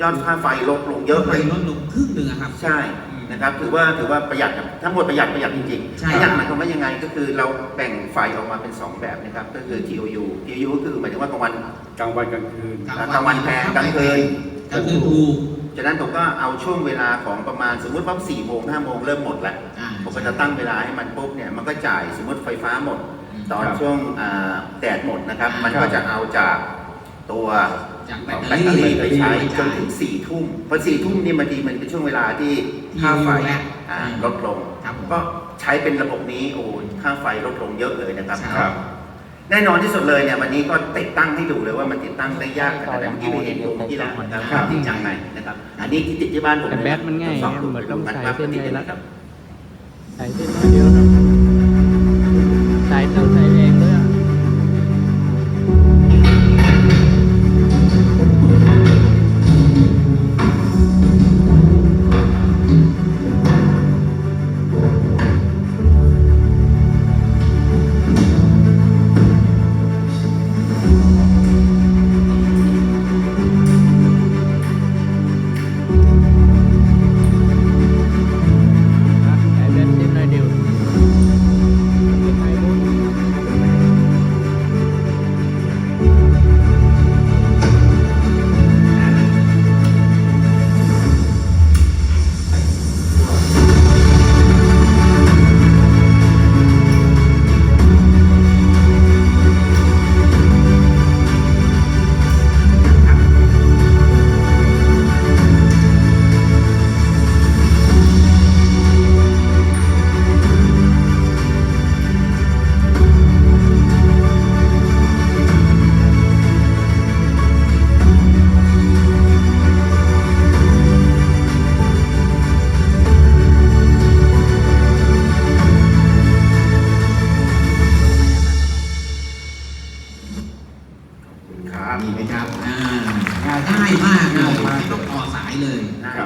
ยอดค่าไฟลดลงเยอะไฟเลยลดลงครึ่งหนึ่งอะครับ ใช่นะครับถือว่าถือว่าประหยัดครับทั้งหมดประหยัดประหยัดจริงๆใช่ประหยัดหมายความว่ายังไงก็คือเราแบ่งไฟออกมาเป็น 2 แบบนะครับก็คือ TOU TOU ก็คือหมายถึงว่ากลางวันกลางวันกลางคืนกลางวันแพงกลางคืนกลางคืนถูกฉะนั้นผมก็เอาช่วงเวลาของประมาณสมมติว่า4โมง5โมงเริ่มหมดแล้วอ่าผมก็จะตั้งเวลาให้มันปุ๊บเนี่ยมันก็จ่ายสมมติไฟฟ้าหมด ตอนครับช่วงอ่าแดดหมดนะครับครับ มันก็จะเอาจากตัว จากแบแบตตเตเตออรี่รี่ไปใช้ไปจจ่านยถึงสี่ทุ่มพอสี่ทุ่มนี่บางทีมันเป็นช่วงเวลาที่ค่าไฟอยู่แล้วอ่าอืมลดลงครับผมก็ใช้เป็นระบบนี้โอ้โหค่าไฟลดลงเยอะเลยนะครับใช่ครับ แน่นอนที่สุดเลยเนี่ยวันนี้ก็ติดตั้งให้ดูเลยว่ามันติดตั้งได้ยากขนาดไหนเมื่อกี้ไปเห็นอยู่เมื่อกี้แล้วนะครับครับจริงจังไหมนะครับ อันนี้ที่ติดที่บ้านผมแต่แบตมันง่ายทดสอบดูเหมือนต้องไปดูใส่เส้นว่าติดใยยังไงรัดครับใส่เส้นน้อยเดียว ง่ายมากเลยไม่ต้องต่อสายเลย